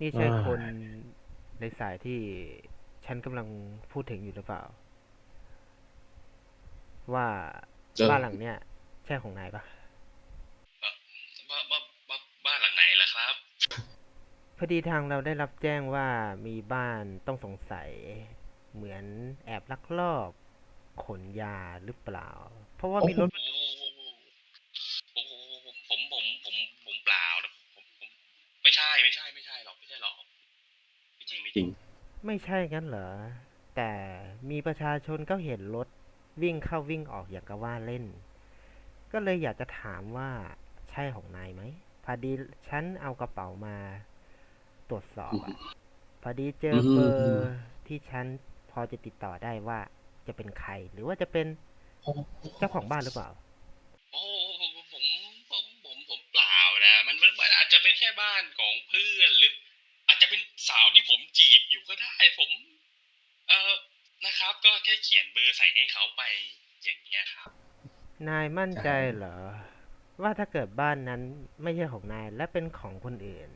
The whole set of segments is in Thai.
นี่ใช่อ่าคนในสายที่ฉันกำลังพูดถึงอยู่หรือเปล่า ว่าเจอบ้านหลังเนี้ยใช่ของนายปะบ้าบ้าบ้าบ้านหลังไหนล่ะครับ พอดีทางเราได้รับแจ้งว่ามีบ้านต้องสงสัย เหมือนแอบลักลอบขนยาหรือเปล่า เพราะว่ามีรถ โอ้โหโอ้โหผมผมผมผมเปล่านะผมผมไม่ ใช่ไม่ใช่ไม่ใช่หรอกไม่ใช่หรอกไม่จริงไม่จริง ไม่ใช่งั้นเหรอ แต่มีประชาชนก็เห็นรถวิ่งเข้าวิ่งออกอย่างกับว่าเล่น ก็เลยอยากจะถามว่าใช่ของนายไหมพอดีฉันเอากระเป๋ามาตรวจสอบอะพอดีเจอเบอร์ที่ฉันพอจะติดต่อได้ว่าจะเป็นใคร หรือว่าจะเป็นเจ้าของบ้านหรือเปล่า โอ้ผมผมผมผมผมเปล่านะมันมันมันอา จะเป็นแค่บ้านของเพื่อนหรือ อาจจะเป็นสาวที่ผมจีบอยู่ก็ได้ ผม เออนะครับ ก็แค่เขียนเบอร์ใส่ให้เขาไปอย่างเงี้ยครับ นายมั่นใจเหรอ ว่าถ้าเกิดบ้านนั้นไม่ใช่ของนายและเป็นของคนอื่น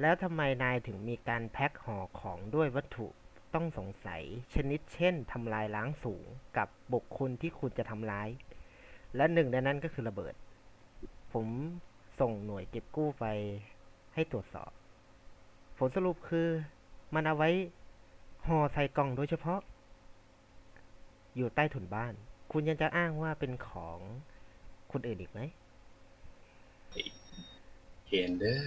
แล้วทำไมนายถึงมีการแพ็คห่อของด้วยวัตถุต้องสงสัย ชนิดเช่นทำลายล้างสูงกับบุคคลที่คุณจะทำร้าย และหนึ่งในนั้นก็คือระเบิด ผม ส่งหน่วยเก็บกู้ไปให้ตรวจสอบ ผลสรุปคือมันเอาไว้ห่อใส่กล่องโดยเฉพาะ อยู่ใต้ถุนบ้าน คุณยังจะอ้างว่าเป็นของคนอื่นอีกไหมเห็นเด้อ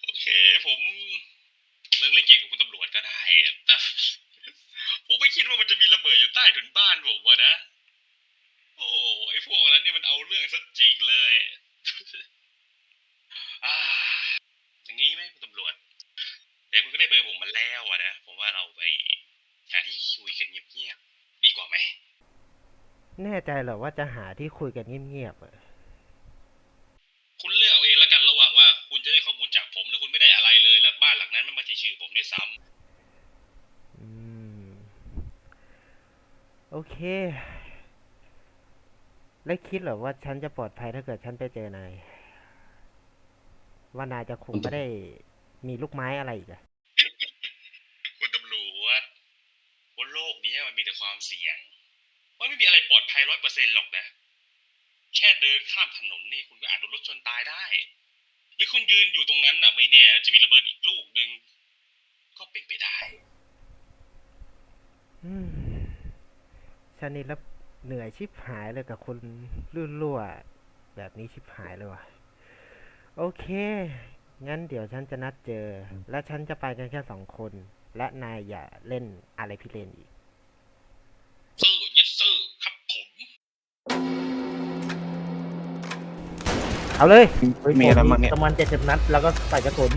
โอเคผม อยู่ใต้ถุนบ้านผมวะนะ โอ้ไอ้พวกนั้นนี่มันเอาเรื่องซะจริงเลยอ่าอย่างนี้ไหมคุณตำรวจเดี๋ยวคุณก็ได้เบอร์ผมมาแล้วอะนะ ผมว่าเราไปหาที่คุยกันเงียบๆดีกว่าไหม แน่ใจเหรอว่าจะหาที่คุยกันเงียบๆอะคุณเลือกเอาเองแล้วกันระหว่างว่า คุณจะได้ข้อมูลจากผมหรือคุณไม่ได้อะไรเลย แล้วบ้านหลังนั้นมันไม่ใช่ชื่อผมด้วยซ้ำ อืม โอเค แล้วคิดเหรอว่าฉันจะปลอดภัยถ้าเกิดฉันไปเจอนาย ว่านายจะคงไม่ได้มีลูกไม้อะไรอีกอะคุณตำรวจบนโลกนี้มันมีแต่ความเสี่ยง มันไม่มีอะไรปลอดภัยร้อยเปอร์เซ็นหรอกนะ แค่เดินข้ามถนนนี่คุณก็อาจโดนรถชนตายได้ หรือคุณยืนอยู่ตรงนั้นน่ะ ไม่แน่จะมีระเบิดอีกลูกหนึ่งก็เป็นไปได้ อืม ฉันนี่รับเหนื่อยชิบหายเลยกับคนลื่นรั่ว แบบนี้ชิบหายเลยว่ะ โอเค งั้นเดี๋ยวฉันจะนัดเจอ และฉันจะไปกันแค่สองคน และนายอย่าเล่นอะไรพิเรนอีก ซื่อยึดซื่อครับผม เอาเลย มีอะไรบ้างเนี่ย ประมาณเจ็ดสิบนัด แล้วก็ใส่กระสุน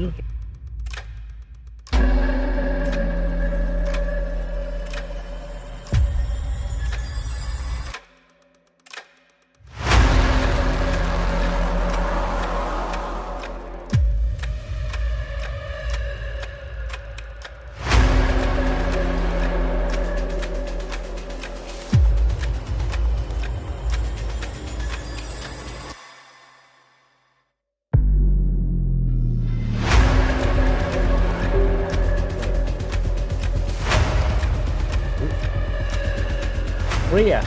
เฮ้ยอะ